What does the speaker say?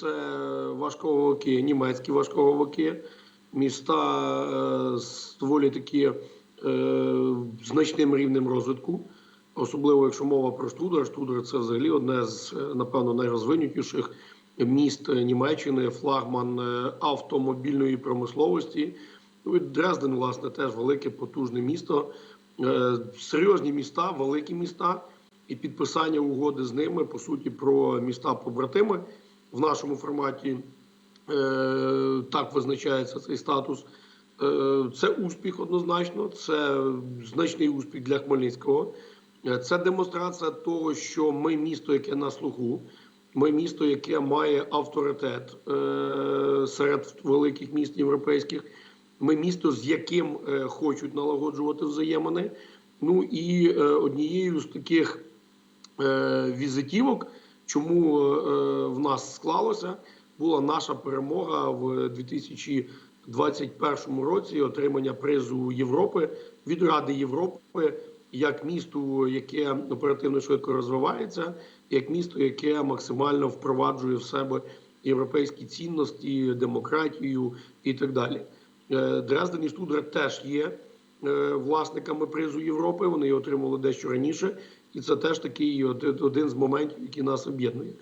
Це важковики, німецькі важковики, міста е, з доволі таки е, значним рівнем розвитку. Особливо, якщо мова про Штудер. Штудер це взагалі одне з, е, напевно, найрозвинутіших міст Німеччини, флагман автомобільної промисловості. Ну, Дрезден, власне, теж велике, потужне місто. Серйозні міста, великі міста, і підписання угоди з ними, по суті, про міста побратими в нашому форматі. Е, Так визначається цей статус. Е, Це успіх однозначно, це значний успіх для Хмельницького. Е, Це демонстрація того, що ми місто, яке на слуху, ми місто, яке має авторитет серед великих міст європейських. Ми місто, з яким хочуть налагоджувати взаємини. Ну і однією з таких візитівок, чому е, в нас склалося, була наша перемога в 2021 році. Отримання призу Європи від Ради Європи як місту, яке оперативно швидко розвивається, як місто, яке максимально впроваджує в себе європейські цінності, демократію і так далі. Е, Дрезден і Штутгарт теж є е, власниками призу Європи. Вони його отримали дещо раніше, і це теж такий один з моментів, який нас об'єднує.